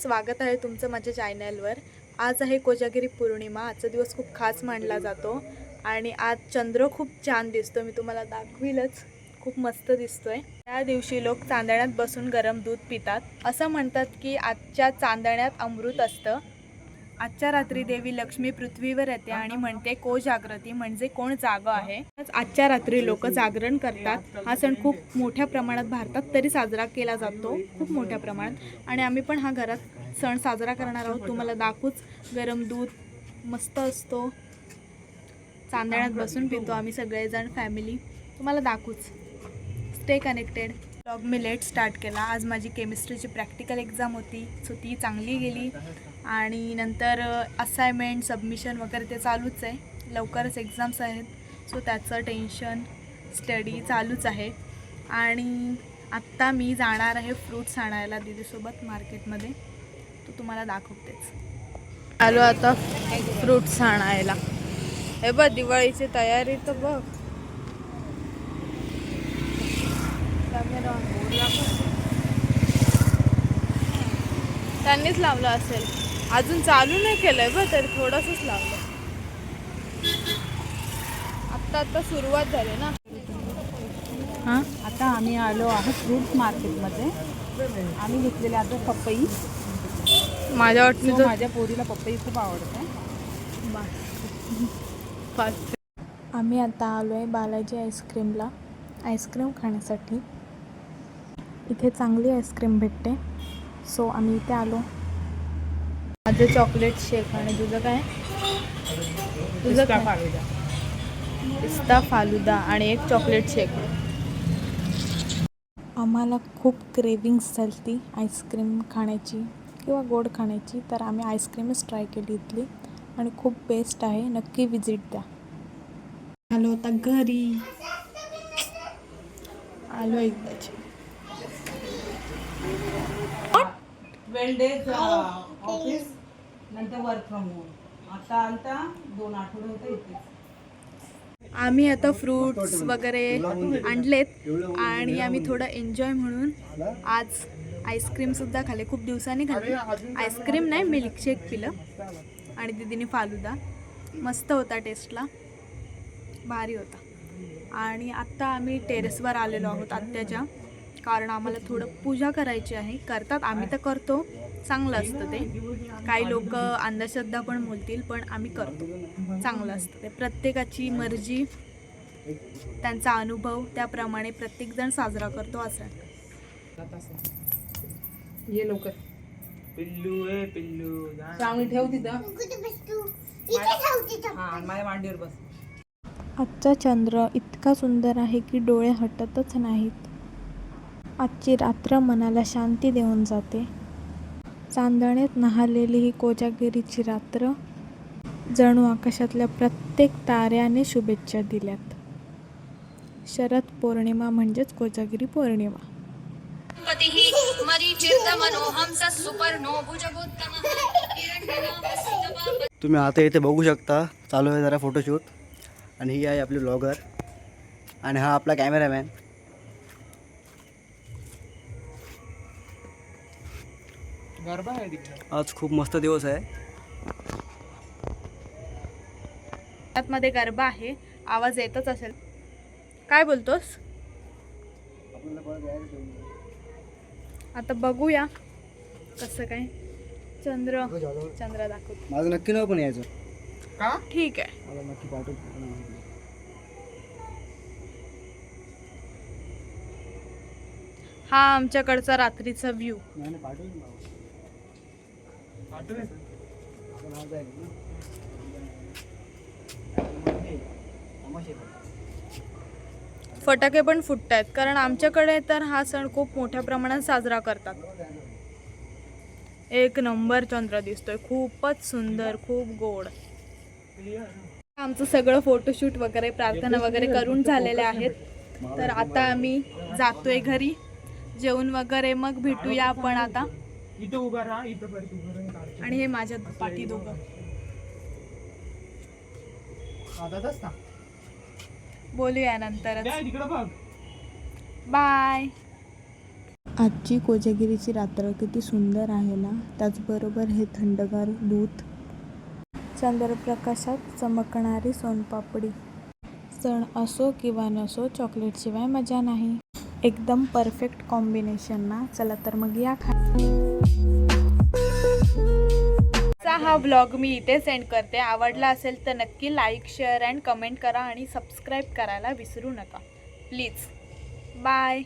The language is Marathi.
स्वागत आहे तुमचं माझ्या चॅनलवर. आज आहे कोजागिरी पौर्णिमा. आजचा दिवस खूप खास मानला जातो. आणि आज चंद्र खूप छान दिसतो मी तुम्हाला दाखवीलच. खूप मस्त दिसतोय. त्या दिवशी लोक चांदण्यात बसून गरम दूध पितात. असं म्हणतात की आजच्या चांदण्यात अमृत असतं. आजच्या रात्री देवी लक्ष्मी पृथ्वीवर येते आणि म्हणते को जागृती म्हणजे कोण जागं आहे? आजच्या रात्री लोक जागरण करतात. हा सण खूप मोठ्या प्रमाणात भारतात तरी साजरा केला जातो. खूप मोठ्या प्रमाणात. आणि आम्ही पण हा घरात सण साजरा करणार आहोत. तुम्हाला दाखवूच गरम दूध मस्त असतो. चांदण्यात बसून पितो आम्ही सगळेजण फॅमिली तुम्हाला दाखवूच. स्टे कनेक्टेड ब्लॉग मी लेट स्टार्ट केला. आज माझी केमिस्ट्रीची प्रॅक्टिकल एक्झाम होती. सो ती चांगली गेली. आणि नंतर uh, असाइनमेंट सबमिशन वगैरे ते चालूच आहे. लवकरच एक्झाम्स आहेत. सो त्याचं टेन्शन स्टडी चालूच आहे. आणि आत्ता मी जाणार आहे फ्रूट्स आणायला दीदीसोबत मार्केटमध्ये तो तुम्हाला दाखवतेच. आलो आता फ्रूट्स आणायला. हे बघ दिवाळीची तयारी तर बघ. त्यांनीच लावलं असेल. अजून चालू नाही केलंय बघ तर थोडंसंच लावलं. आत्ता आत्ता सुरुवात झाली ना. हां? आता आम्ही आलो आहोत फ्रूट मार्केटमध्ये आम्ही घेतलेले आता पपई. माझ्या So, वाटणीचं माझ्या पोरीला पपई खूप आवडते. आम्ही आता आलो आहे बालाजी आईस्क्रीमला. आईस्क्रीम खाण्यासाठी. इथे चांगली आईस्क्रीम भेटते. सो आम्ही इथे आलो. माझं चॉकलेट शेक आणि तुझं काय? तुझं काय? पिस्ता फालुदा आणि एक चॉकलेट शेक. आम्हाला खूप क्रेविंग्स झाली आईस्क्रीम खाण्याची. किंवा गोड खाण्याची तर आम्ही आईस्क्रीमच ट्राय केली इथली. आणि खूप बेस्ट आहे. नक्की विजिट द्या. आलो आता घरी. आलो एकदाच. ट्वेल्व डेज ऑफिस नंतर वर्क फ्रॉम होम आता आलता दोन आठवडे होते इथे. आम्ही आता फ्रूट्स वगैरे आणलेत. आणि आम्ही थोडं एन्जॉय म्हणून आज आईस्क्रीमसुद्धा खाल्ले. खूप दिवसांनी खाल्ली. आईस्क्रीम नाही मिल्कशेक पिलं. आणि दिदीने फालुदा. मस्त होता टेस्टला. भारी होता. आणि आत्ता आम्ही टेरेसवर आलेलो आहोत आत्याच्या. कारण आम्हाला थोडं पूजा करायची आहे. करतात. आम्ही तर करतो. चांगलं असतं ते. काही लोक अंधश्रद्धा पण बोलतील पण आम्ही करतो. चांगलं असतं ते. प्रत्येकाची मर्जी त्यांचा अनुभव त्याप्रमाणे प्रत्येकजण साजरा करतो असं ये लवकर. पिल्लू ए पिल्लू. चांगली ठेव तिथं. हा माझ्या मांडीवर बस. आजचा चंद्र इतका सुंदर आहे की डोळे हटतच नाहीत. आजची रात्र मनाला शांती देऊन जाते. चांदण्यात न्हालेली ही कोजागिरीची रात्र जणू आकाशातल्या प्रत्येक ताऱ्याने शुभेच्छा दिल्यात. शरद पौर्णिमा म्हणजेच कोजागिरी पौर्णिमा. तुम्ही आता इथे बघू शकता चालू आहे जरा फोटोशूट आणि ही आहे आपली ब्लॉगर आणि हा आपला कॅमेरामॅन गरबा आहे तिकडे. आज खूप मस्त दिवस आहे. मध्ये गरबा आहे. आवाज येतच असेल. काय बोलतोस? आता बघूया कसं काय. चंद्र चंद्र दाखवतो माझं नक्की नाव पण यायचं. का? ठीक आहे. मला नक्की पाठवतो हा आमच्याकडचा रात्रीचा व्ह्यू नाही नाही, पाठवतो ना. तमाशे. फटाके पण फुटत आहेत कारण आमच्याकडे तर हा सण खूप मोठ्या प्रमाणात साजरा करतात. एक नंबर चंद्र दिसतोय. खूपच सुंदर खूप गोड. आमचं सगळं फोटोशूट वगैरे प्रार्थना वगैरे करून झालेले आहेत. तर आता आम्ही जातोय घरी. जेवण वगैरे मग भेटूया आपण आता. आणि हे माझ्या पाठी दोघं. ना. बोलूया नंतरच. बाय आजची कोजागिरीची रात्र किती सुंदर आहे ना? त्याचबरोबर हे थंडगार दूध चंद्रप्रकाशात चमकणारी सोनपापडी. सण असो किंवा नसो चॉकलेटशिवाय मजा नाही. एकदम परफेक्ट कॉम्बिनेशन ना? चला तर मग या खा आजचा हा ब्लॉग मी इथे सेंड करते. आवडला असेल तर नक्की लाईक शेअर अँड कमेंट करा आणि सबस्क्राईब करायला विसरू नका. Please bye